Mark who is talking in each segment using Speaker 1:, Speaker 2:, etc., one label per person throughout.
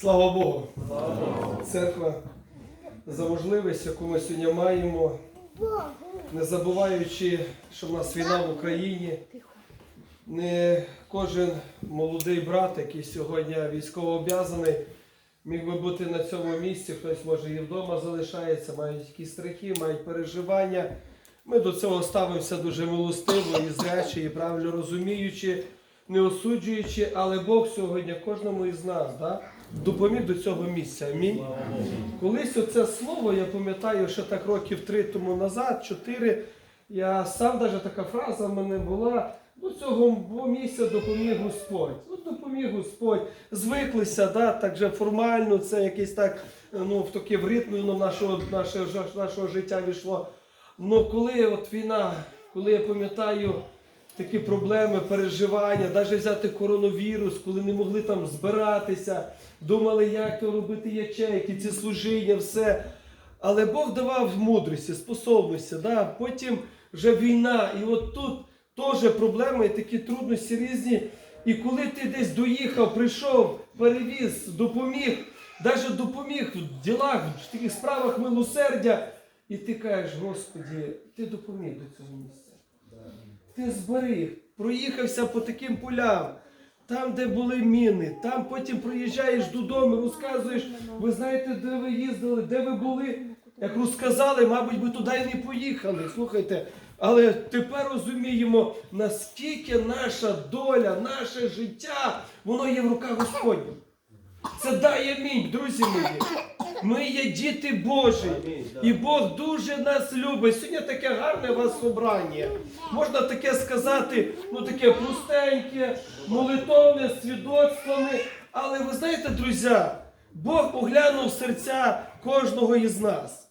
Speaker 1: Слава Богу! Церква за можливість, яку ми сьогодні маємо, не забуваючи, що в нас війна в Україні. Не кожен молодий брат, який сьогодні військовооб'язаний, міг би бути на цьому місці. Хтось може і вдома залишається, мають якісь страхи, мають переживання. Ми до цього ставимося дуже милостиво і зряче, і правильно розуміючи, не осуджуючи, але Бог сьогодні кожному із нас да, допоміг до цього місця. Амінь. Колись оце слово, я пам'ятаю, ще так років три тому назад, чотири, я сам навіть така фраза в мене була. До цього місця допоміг Господь. Ну, допоміг Господь. Звиклися, да, так вже формально, це якесь так, ну, в таке в ритм ну, нашого, нашого, нашого життя війшло. Ну коли от війна, коли я пам'ятаю такі проблеми, переживання, навіть взяти коронавірус, коли не могли там збиратися, думали, як то робити ячейки, ці служіння, все. Але Бог давав мудрості, способності. Да? Потім вже війна, і от тут теж проблеми, і такі трудності різні. І коли ти десь доїхав, прийшов, перевіз, допоміг, навіть допоміг в ділах, в таких справах милосердя, і ти кажеш, Господі, ти допоміг до цього місця. Ти зберіг, проїхався по таким полям, там, де були міни, там потім приїжджаєш додому, розказуєш, ви знаєте, де ви їздили, де ви були. Як розказали, мабуть, би туди і не поїхали. Слухайте. Але тепер розуміємо, наскільки наша доля, наше життя, воно є в руках Господніх. Це дає мій, друзі мої. Ми є діти Божі. І Бог дуже нас любить. Сьогодні таке гарне у вас собрання. Можна таке сказати, ну таке простеньке, молитовне, свідоцтвами. Але ви знаєте, друзі, Бог оглянув серця кожного із нас.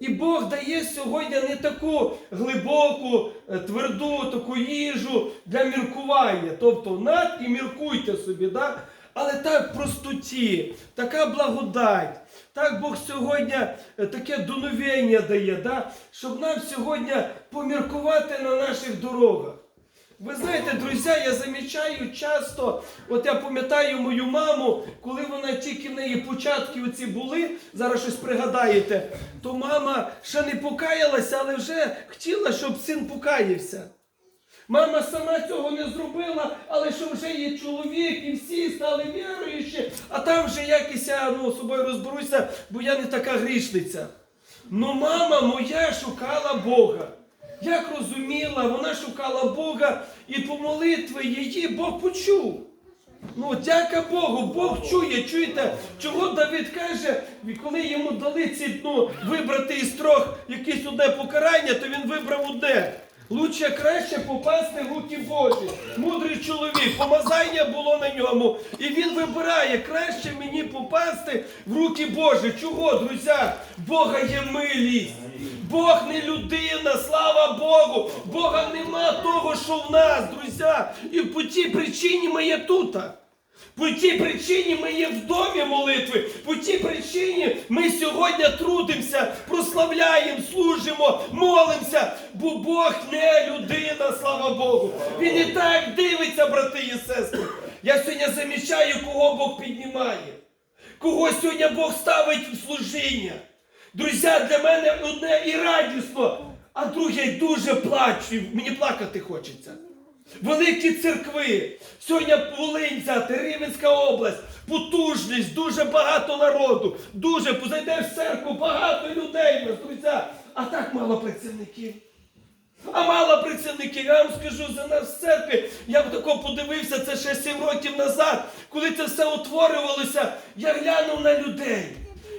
Speaker 1: І Бог дає сьогодні не таку глибоку, е, тверду таку їжу для міркування. Тобто над і міркуйте собі, да? Але так в простоті, така благодать. Так Бог сьогодні е, таке дуновення дає, да? щоб нам сьогодні поміркувати на наших дорогах. Ви знаєте, друзі, я замічаю часто, от я пам'ятаю мою маму, коли вона тільки в неї початки оці були, зараз щось пригадаєте, то мама ще не покаялася, але вже хотіла, щоб син покаявся. Мама сама цього не зробила, але що вже є чоловік, і всі стали віруючі, а там вже якось я ну, собою розберуся, бо я не така грішниця. Ну, мама моя шукала Бога. Як розуміла, вона шукала Бога і по молитві її Бог почув. Ну, дяка Богу, Бог чує, чуєте, чого Давид каже, коли йому дали ці ну, вибрати із трьох якесь одне покарання, то він вибрав одне. Лучше краще попасти в руки Божі. Мудрий чоловік, помазання було на ньому. І він вибирає, краще мені попасти в руки Божі. Чого, друзі? Бога є милість. Бог не людина, слава Богу. Бога нема того, що в нас, друзі. І по тій причині ми є тут. По тій причині ми є в домі молитви. По тій причині ми сьогодні трудимося, прославляємо, служимо, молимося. Бо Бог не людина, слава Богу. Він і так дивиться, брати і сестри. Я сьогодні замічаю, кого Бог піднімає. Кого сьогодні Бог ставить в служіння. Друзі, для мене одне і радісно, а друге дуже плачу. Мені плакати хочеться. Великі церкви. Сьогодні Волинь взяти, Рівенська область, потужність, дуже багато народу. Дуже зайдеш в церкву, багато людей, друзі. А так мало працівників. А мало працівників, я вам скажу за нас в церкві. Я б тако подивився це ще 7 років назад, коли це все утворювалося, я глянув на людей.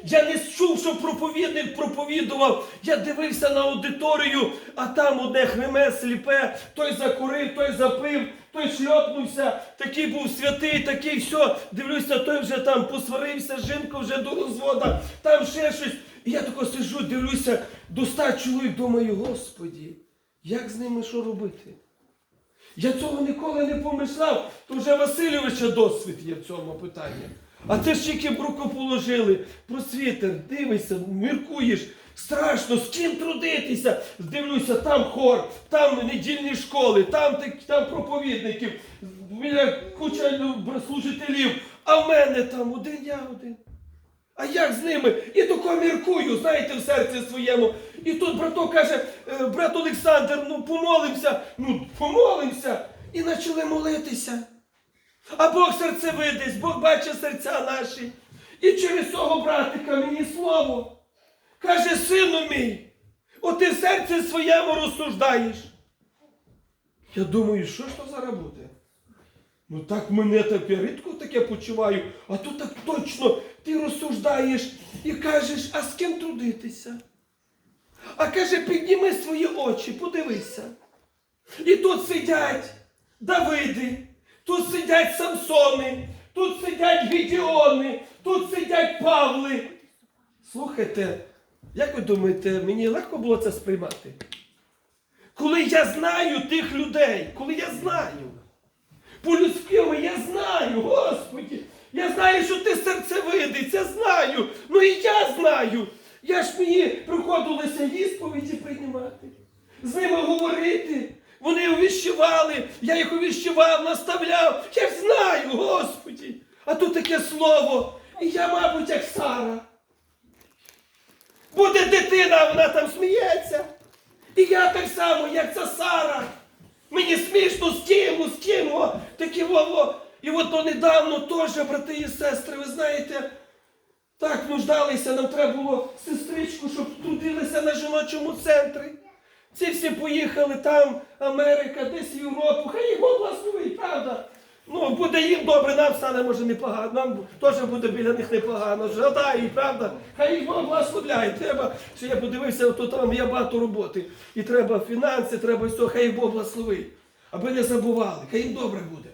Speaker 1: Я не чув, що проповідник проповідував. Я дивився на аудиторію, а там одне хреме сліпе, той закурив, той запив, той шльопнувся, такий був святий, такий все. Дивлюся, той вже там посварився, жінка вже до розвода, там ще щось. І я тако сижу, дивлюся, до ста чоловік, думаю, Господі, як з ними що робити? Я цього ніколи не помишляв, то вже Васильовича досвід є в цьому питанні. А ти ж тільки б руку положили, просвітер, дивишся, міркуєш. Страшно, з ким трудитися. Дивлюся, там хор, там недільні школи, там, там проповідників, біля куча служителів, а в мене там один я один. А як з ними? І тако міркую, знаєте, в серці своєму. І тут браток каже, «Е, брат Олександр, ну помолимося, ну помолимося. І почали молитися. А Бог серце видить, Бог бачить серця наші. І через цього братика мені слово. Каже, сину мій, от ти в серці своєму розсуждаєш. Я думаю, що ж то зараз буде? Ну так мене я рідко таке почуваю, а тут так точно ти розсуждаєш і кажеш, а з ким трудитися? А каже, підніми свої очі, подивися. І тут сидять Давиди, тут сидять Самсони, тут сидять Гідіони, тут сидять Павли. Слухайте, як ви думаєте, мені легко було це сприймати? Коли я знаю тих людей, коли я знаю. По-людському я знаю, Господі. Я знаю, що ти серцевидець, я знаю. Ну і я знаю. Я ж мені приходилося ісповіді приймати, з ними говорити. Вони увіщували, я їх увіщував, наставляв. Я знаю, Господі. А тут таке слово. І я, мабуть, як Сара. Буде дитина, вона там сміється. І я так само, як ця Сара. Мені смішно з ким, з ким, о, такі вово. І от то недавно теж, брати і сестри, ви знаєте, так нуждалися, нам треба було сестричку, щоб трудилися на жіночому центрі. Ці всі поїхали там, Америка, десь Європу. Хай їх благословить, правда. Ну, буде їм добре, нам стане може непогано. Нам теж буде біля них непогано. Жадаю, правда. Хай їх Бог благословляє. Треба, що я подивився, то там є багато роботи. І треба фінанси, треба все, хай їх Бог благословить. Аби не забували, хай їм добре буде.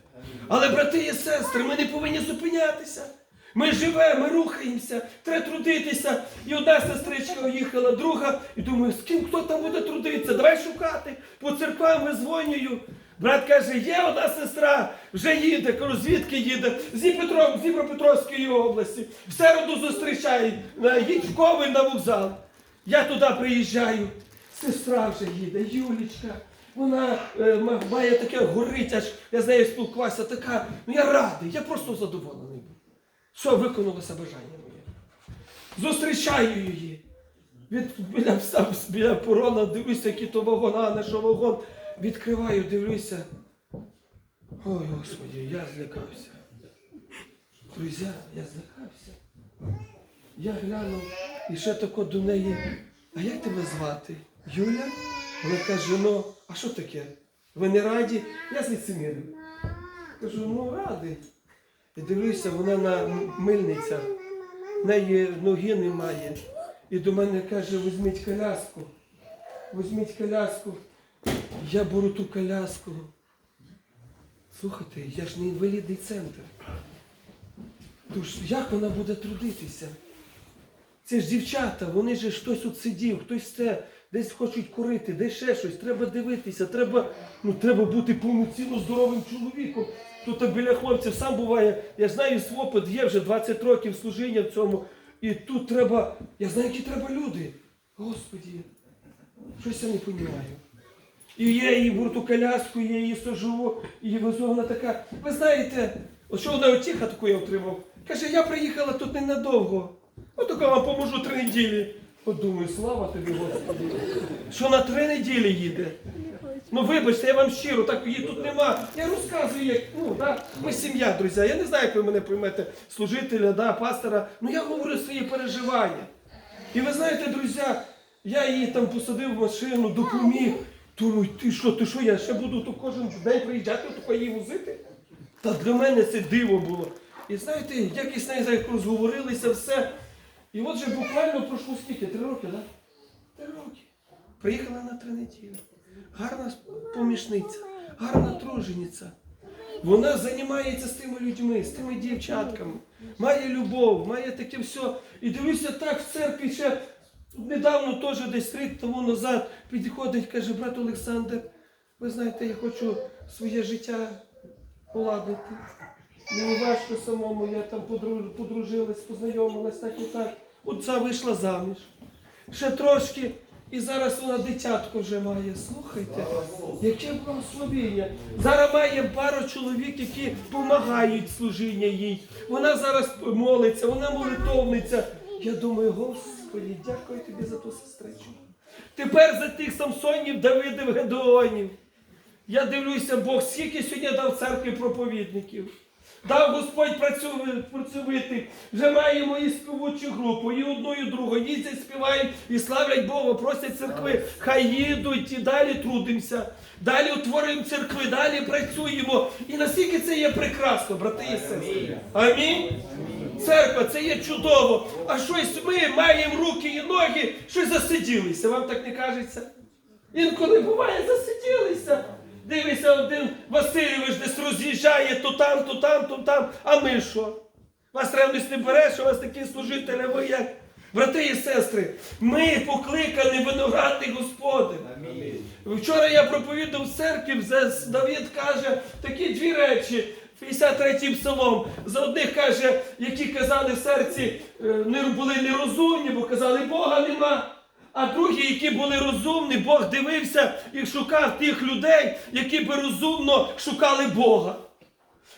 Speaker 1: Але, брати і сестри, ми не повинні зупинятися. Ми живемо, ми рухаємося, треба трудитися. І одна сестричка уїхала, друга, і думаю, з ким хто там буде трудитися? Давай шукати. По церквам визвонюю. Брат каже, є одна сестра, вже їде. Кажу, звідки їде? З Дніпропетровської області. В середу зустрічають, їдь в Ковель на вокзал. Я туди приїжджаю. Сестра вже їде, Юлічка. Вона е, має таке горить, аж я з нею спілкувався, така. Ну я радий, я просто задоволений був. Що виконалося бажання моє. Зустрічаю її. Від, біля, сам, біля порона дивлюся, який то вагон, а що вагон. Відкриваю, дивлюся. Ой, Господи, я злякався. Друзі, я злякався. Я глянув і ще тако до неї. А як тебе звати? Юля? Вона каже, ну, а що таке? Ви не раді? Я з ліцемірів. Кажу, ну радий. І дивлюся, вона на м- мильниця. В неї ноги немає. І до мене каже, візьміть коляску. Візьміть коляску. Я беру ту коляску. Слухайте, я ж не інвалідний центр. Тож як вона буде трудитися? Це ж дівчата, вони ж хтось от сидів, хтось це, десь хочуть курити, десь ще щось. Треба дивитися, треба, ну, треба бути повноцінно здоровим чоловіком. Тут біля хлопців сам буває, я знаю, свій опит є вже 20 років служіння в цьому. І тут треба, я знаю, які треба люди. Господі, щось я не розумію. І я її в ту коляску, я її сажу, і везу, вона така. Ви знаєте, от що вона отіха таку я отримав. Каже, я приїхала тут ненадовго. От тако вам поможу три неділі. От думаю, слава тобі, Господи. Що на три неділі їде. Ну вибачте, я вам щиро, так її тут нема. Я розказую, як ну, да, ми сім'я, друзі. Я не знаю, як ви мене приймете, служителя, да, пастора. Ну я говорю свої переживання. І ви знаєте, друзі, я її там посадив в машину, допоміг. Думаю, ти що, ти що, я ще буду тут кожен день приїжджати, тако її возити? Та для мене це диво було. І знаєте, якось не знаю, як розговорилися, все. І от же буквально пройшло скільки? Три роки, так? Да? Три роки. Приїхала на три неділі. Гарна помічниця, гарна тружениця. Вона займається з тими людьми, з тими дівчатками, має любов, має таке все. І дивлюся так в церкві ще недавно теж десь рік тому назад підходить, каже, брат Олександр, ви знаєте, я хочу своє життя поладити. Мені важко самому, я там подружилась, познайомилась, так і так. От ця вийшла заміж. ще трошки, і зараз вона дитятко вже має. Слухайте, яке благословіння. Зараз має пару чоловік, які допомагають служіння їй. Вона зараз молиться, вона молитовниця. Я думаю, Господи, дякую тобі за ту сестричку. Тепер за тих Самсонів, Давидів, Гедеонів. Я дивлюся, Бог скільки сьогодні дав церкві проповідників. Дав Господь працьовитих. Вже маємо і співочу групу, і одну, і другу. Їздять, співають і славлять Бога, просять церкви. Хай їдуть і далі трудимося. Далі утворюємо церкви, далі працюємо. І наскільки це є прекрасно, брати і сестри. Амінь. Церква, це є чудово. А щось ми маємо руки і ноги, щось засиділися. Вам так не кажеться? Інколи буває, засиділися. Дивися, один Васильович десь роз'їжджає то там, то там, то там. А ми що? Вас ревність не бере, що у вас такі служителі, ви як? Брати і сестри, ми покликані виноградний Господи. Вчора я проповідав в церкві, вже Давид каже такі дві речі. 53-й псалом. За одних каже, які казали в серці, е, не були нерозумні, бо казали, Бога нема. А другі, які були розумні, Бог дивився і шукав тих людей, які би розумно шукали Бога.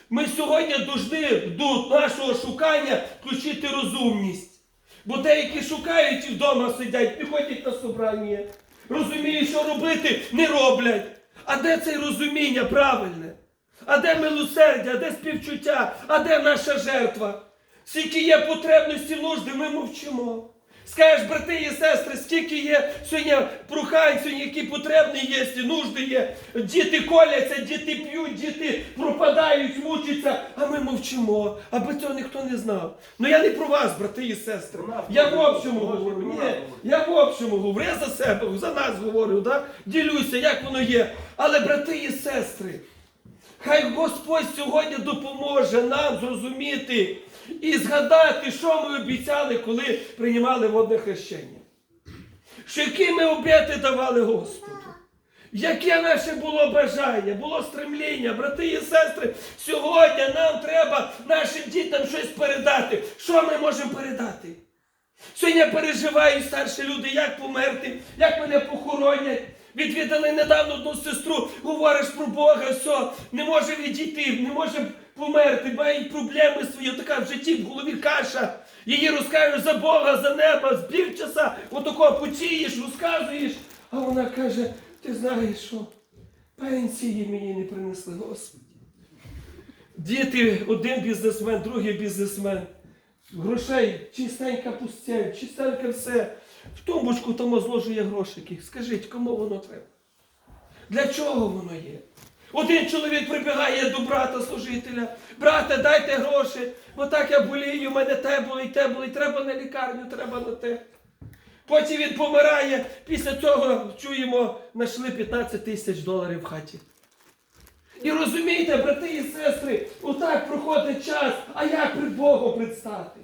Speaker 1: Ми сьогодні повинні до нашого шукання включити розумність. Бо деякі шукають і вдома сидять, не ходять на собрання. Розуміють, що робити, не роблять. А де це розуміння правильне? А де милосердя, а де співчуття, а де наша жертва? Скільки є потребності нужди, ми мовчимо. Скажеш, брати і сестри, скільки є сьогодні прохань, сьогодні які потребні є, і нужди є. Діти коляться, діти п'ють, діти пропадають, мучаться, а ми мовчимо, аби цього ніхто не знав. Ну я не про вас, брати і сестри. Я в общому говорю. Ні, я в общому говорю, я за себе, за нас говорю, да? ділюся, як воно є. Але брати і сестри, Хай Господь сьогодні допоможе нам зрозуміти і згадати, що ми обіцяли, коли приймали водне хрещення. Що які ми обіти давали Господу. Яке наше було бажання, було стремління, брати і сестри, сьогодні нам треба нашим дітям щось передати. Що ми можемо передати? Сьогодні переживають старші люди, як померти, як мене похоронять. Відвідали недавно одну сестру, говориш про Бога, все, не може відійти, не може померти, має проблеми свої, така в житті, в голові каша. Її розкажеш за Бога, за небо, з півчаса, отако потієш, розказуєш. А вона каже: ти знаєш що? Пенсії мені не принесли, Господи. Діти, один бізнесмен, другий бізнесмен. Грошей, чистенька пустель, чистеньке все. В тумбочку тому зложує грошики. Скажіть, кому воно треба? Для чого воно є? Один чоловік прибігає до брата служителя. Брате, дайте гроші, бо так я болію, у мене те болить, те болить, треба на лікарню, треба на те. Потім він помирає, після цього чуємо, знайшли 15 тисяч доларів в хаті. І розумієте, брати і сестри, отак проходить час, а як при Богу предстати?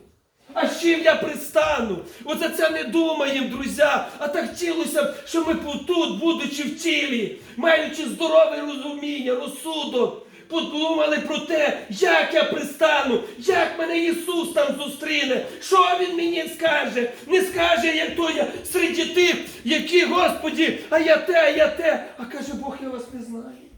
Speaker 1: А з чим я предстану? Оце це не думаємо, друзі, а так хотілося б, що ми тут, будучи в тілі, маючи здорове розуміння, розсудок, подумали про те, як я пристану, як мене Ісус там зустріне, що Він мені скаже, не скаже, як то я серед тих, які, Господі, а я те, а я те. А каже, Бог, я вас не знаю.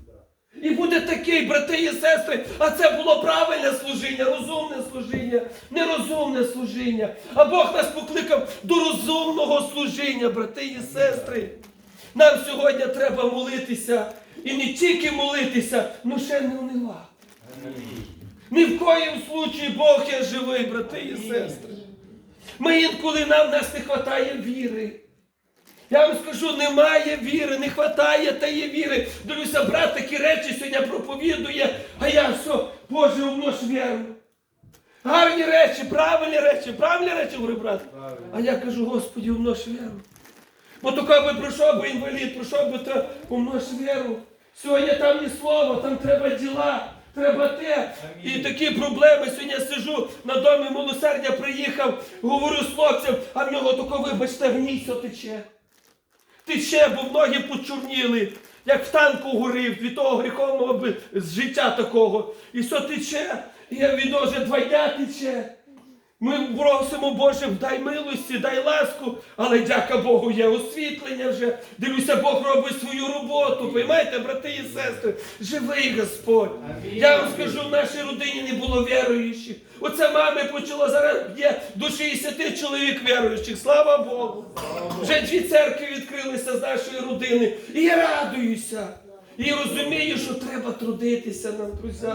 Speaker 1: І буде такий, брати і сестри, а це було правильне служіння, розумне служіння, нерозумне служіння. А Бог нас покликав до розумного служіння, брати і сестри. Нам сьогодні треба молитися. І не тільки молитися, ну ще не унивати. Ні в коїм случаї Бог є живий, брати і сестри. Ми інколи нам нас не вистачає віри. Я вам скажу, немає віри, не вистачає тієї віри. Дивлюся, брат такі речі сьогодні проповідує, а я все, Боже, умнож віру. Гарні речі, правильні речі, правильні речі, говорю, брат. А я кажу, Господи, умнож віру. Бо то би пройшов би інвалід, пройшов би то умнож віру. Сьогодні там ні слова, там треба діла. Треба те. І такі проблеми. Сьогодні я сижу на домі милосердя, приїхав, говорю з хлопцем, а в нього тако, вибачте, гній тече. Тече, бо ноги почорніли, як в танку горів від того гріховного життя такого. І все тече. І я від нього вже два дня тече. Ми просимо, Боже, дай милості, дай ласку, але дяка Богу, є освітлення вже. Дивлюся, Бог робить свою роботу. Поймаєте, брати і сестри, живий Господь. Я вам скажу, в нашій родині не було віруючих. Оце мами почало зараз є до 60 чоловік віруючих. Слава Богу. Вже дві церкви відкрилися з нашої родини. І я радуюся. І розумію, що треба трудитися нам, друзі.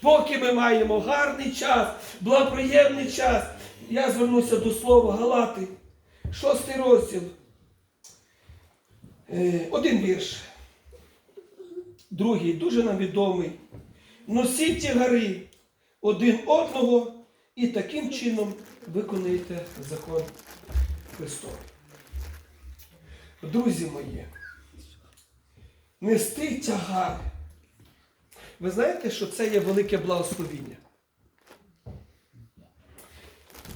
Speaker 1: Поки ми маємо гарний час, благоприємний час. Я звернуся до слова Галати, шостий розділ. Е, Один вірш. Другий, дуже нам відомий. Носіть ті гори один одного і таким чином виконуйте закон Христовий. Друзі мої, нести тягар. Ви знаєте, що це є велике благословіння?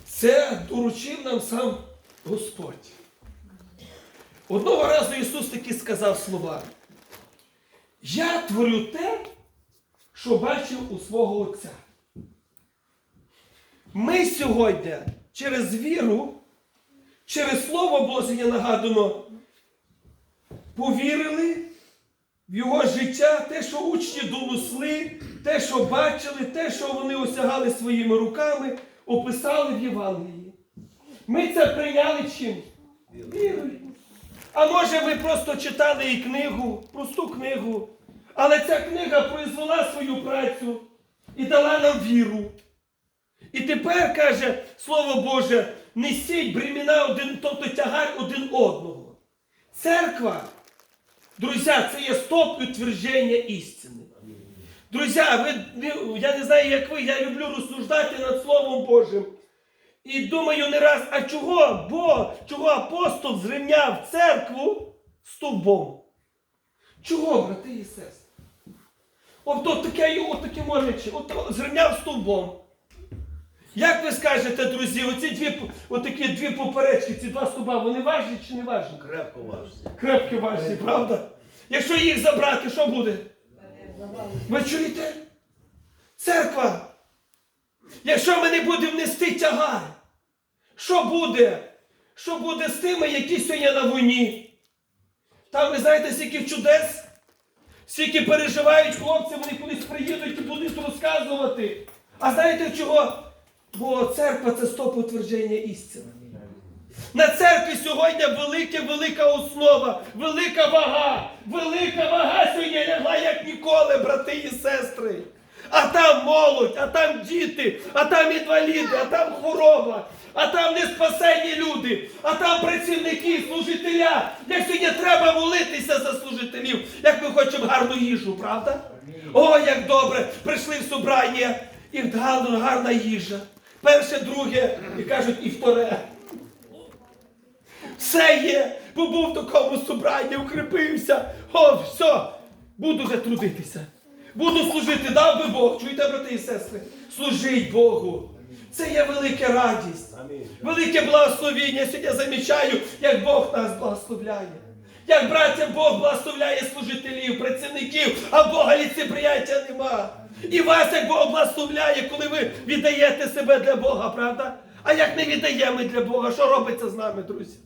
Speaker 1: Це доручив нам сам Господь. Одного разу Ісус таки сказав слова. Я творю те, що бачив у свого Отця. Ми сьогодні через віру, через Слово Боже є нагадано, повірили в його життя, те, що учні донесли, те, що бачили, те, що вони осягали своїми руками, описали в Євангелії. Ми це прийняли чим? Вірою. А може ви просто читали і книгу, просту книгу, але ця книга произвела свою працю і дала нам віру. І тепер каже Слово Боже, несіть бремена один, тобто тягар один одного. Церква, друзі, це є стоп утвердження істини. Друзі, ви, я не знаю, як ви, я люблю розсуждати над Словом Божим. І думаю не раз, а чого Бог, чого апостол зрівняв церкву стовбом? Чого, брати і сестри? От, от таке його таке може, от зрівняв стовбом. Як ви скажете, друзі, оці дві, отакі дві поперечки, ці два стовба, вони важні чи не важні?
Speaker 2: Крепко важко.
Speaker 1: Крепкі важні, правда? Якщо їх забрати, що буде? Ви чуєте? Церква. Якщо ми не будемо нести тягар, що буде? Що буде з тими, які сьогодні на війні? Там ви знаєте, скільки чудес, скільки переживають хлопці, вони колись приїдуть і будуть розказувати. А знаєте чого? Бо церква це стоп утвердження істини. На церкві сьогодні велика, велика основа, велика вага, велика вага сьогодні лягла, як ніколи, брати і сестри. А там молодь, а там діти, а там інваліди, а там хвороба, а там неспасені люди, а там працівники, служителя. Як сьогодні треба молитися за служителів, як ми хочемо гарну їжу, правда? О, як добре! Прийшли в собрання, і гарна, гарна їжа. Перше, друге, і кажуть, і вторе. Все є, побув в такому собранні, укріпився. О, все, буду вже трудитися. Буду служити, дав би Бог. Чуєте, брати і сестри? Служить Богу. Це є велика радість, велике благословіння. Сьогодні я замічаю, як Бог нас благословляє. Як браття Бог благословляє служителів, працівників, а Бога ліцеприяття нема. І вас, як Бог благословляє, коли ви віддаєте себе для Бога, правда? А як не віддаємо для Бога, що робиться з нами, друзі?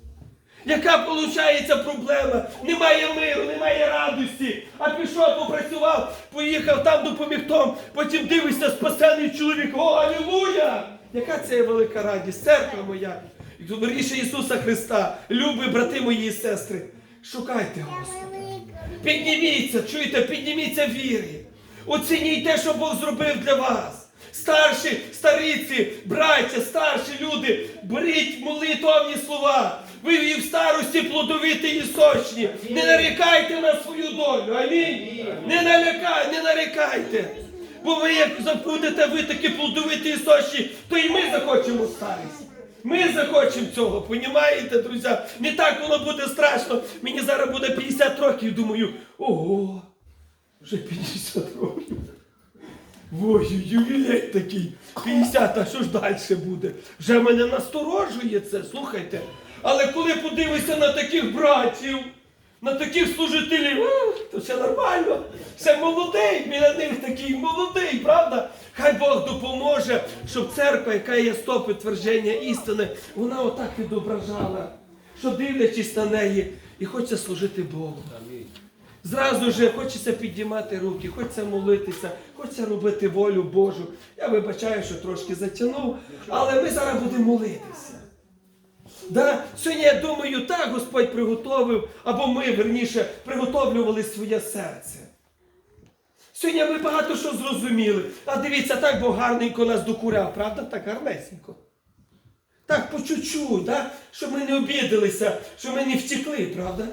Speaker 1: Яка виходить проблема? Немає миру, немає радості. А пішов, попрацював, поїхав там допоміг том, потім дивишся, спасений чоловік. О, алілуя! Яка це велика радість, церква моя, верніше Ісуса Христа, любі брати мої і сестри. Шукайте Господа. Підніміться, чуєте, підніміться вірі. Оцініть те, що Бог зробив для вас. Старші, стариці, браття, старші люди, беріть молитовні слова. Ви і в старості плодовиті і сочні. Не нарікайте на свою долю. Амінь. Не нарікайте, не нарікайте. Бо ви як забудете ви такі плодовиті і сочні, то і ми захочемо старість. Ми захочемо цього, понімаєте, друзі? Не так воно буде страшно. Мені зараз буде 50 років, думаю, ого, вже 50 років. Ой, ювілей такий. 50, а що ж далі буде? Вже мене насторожує це, слухайте. Але коли подивишся на таких братів, На таких служителів, то все нормально. Все молодий, біля них такий молодий, правда? Хай Бог допоможе, щоб церква, яка є стопи твердження істини, вона отак відображала, що дивлячись на неї, і хочеться служити Богу. Зразу же хочеться підіймати руки, хочеться молитися, хочеться робити волю Божу. Я вибачаю, що трошки затягнув, але ми зараз будемо молитися. Да? Сьогодні, я думаю, так Господь приготовив, або ми, верніше, приготовлювали своє серце. Сьогодні ми багато що зрозуміли. А дивіться, так Бог гарненько нас докуряв, правда? Так гарнесенько. Так, по чуть-чуть, да? щоб ми не обідалися, щоб ми не втекли, правда?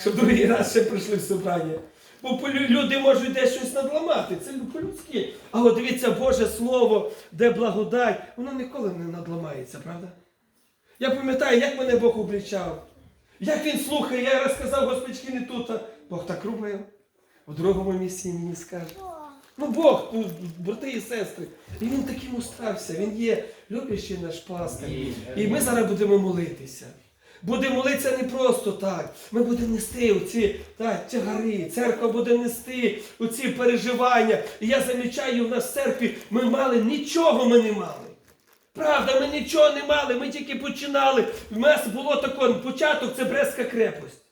Speaker 1: Щоб другий раз ще прийшли в собрання. Бо люди можуть десь щось надламати, це по-людськи. А от дивіться, Боже Слово, де благодать, воно ніколи не надламається, правда? Я пам'ятаю, як мене Бог облічав. Як він слухає, я розказав, Господички, не тут. Бог так робив. У другому місці мені скаже. Ну Бог, ну, брати і сестри. І він таким устався, він є люблячий наш пастир. І ми зараз будемо молитися. Будемо молитися не просто так. Ми будемо нести оці так, тягари, церква буде нести оці переживання. І я замічаю, в нас в церкві ми мали нічого ми не мали. Правда, ми нічого не мали, ми тільки починали. В нас було таке, початок це Брестська крепость.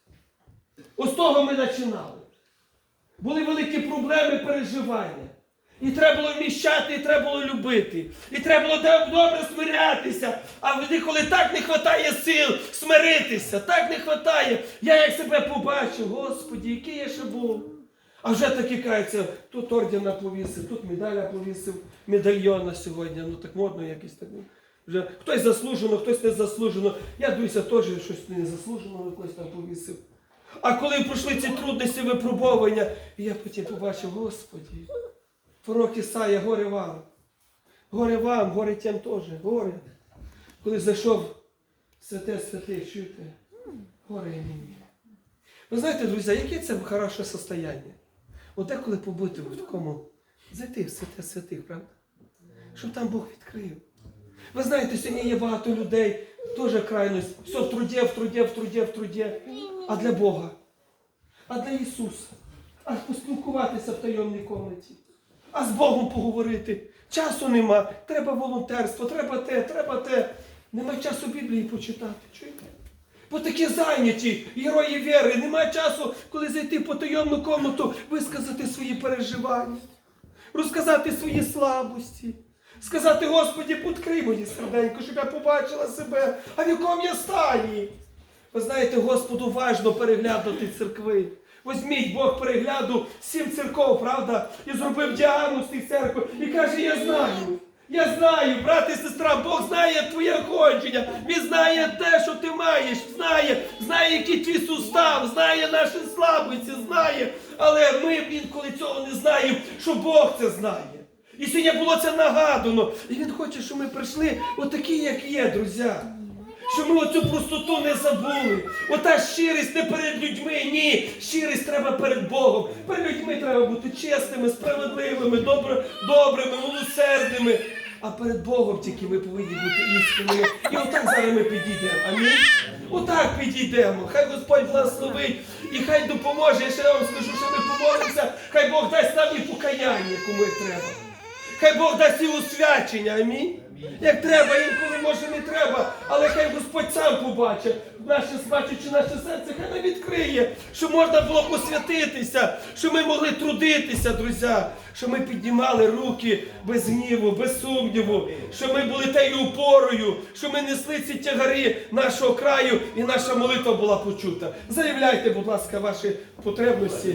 Speaker 1: Ось того ми починали. Були великі проблеми переживання. І треба було вміщати, і треба було любити. І треба було добре смирятися. А коли так не вистачає сил смиритися, так не вистачає. Я як себе побачив, Господі, який я ще був. А вже таки кається, тут ордена повісив, тут медаля повісив, медальйон на сьогодні. Ну так модно якось так. Вже хтось заслужено, хтось не заслужено. Я дуся теж щось не заслужено, якось там повісив. А коли пройшли ці трудності випробовування, і я потім побачив, Господі, пророк Ісая, горе вам. Горе вам, горе тям теж, горе. Коли зайшов святе святих, чуєте, горе мені. Ви знаєте, друзі, яке це хороше состояння? От деколи побути в такому, зайти в святе святих, правда? Щоб там Бог відкрив. Ви знаєте, сьогодні є багато людей, теж крайність, все в труді, в труді, в труді, в труді. А для Бога, а для Ісуса, а поспілкуватися в таємній комнаті, а з Богом поговорити. Часу нема, треба волонтерство, треба те, треба те. Нема часу Біблії почитати. Чуєте? Бо такі зайняті, герої віри, немає часу, коли зайти в потайомну комнату, висказати свої переживання, розказати свої слабості, сказати, Господі, відкрий мені серденько, щоб я побачила себе, а в якому я стані. Ви знаєте, Господу важно переглянути церкви. Візьміть Бог перегляду сім церков, правда, і зробив діагноз тих церкв і каже, я знаю. Я знаю, брат і сестра, Бог знає твоє ходження, Він знає те, що ти маєш, знає, знає, який твій сустав, знає наші слабості, знає. Але ми інколи цього не знаємо, що Бог це знає. І сьогодні було це нагадано. І він хоче, щоб ми прийшли отакі, як є, друзі. Щоб ми оцю простоту не забули. Ота щирість не перед людьми, ні. Щирість треба перед Богом. Перед людьми треба бути чесними, справедливими, добр, добрими, милосердними. А перед Богом тільки ми повинні бути істинними. І отак зараз ми підійдемо. Амінь. Отак підійдемо. Хай Господь благословить і хай допоможе. Я ще вам скажу, що ми помолимося, хай Бог дасть нам і покаяння, кому треба. Хай Бог дасть і усвячення, амінь. Як треба, інколи може не треба, але хай Господь сам побачить, наше бачачи наше серце, хай нам відкриє, що можна було посвятитися, що ми могли трудитися, друзі, що ми піднімали руки без гніву, без сумніву, що ми були тією опорою, що ми несли ці тягари нашого краю і наша молитва була почута. Заявляйте, будь ласка, ваші потребності.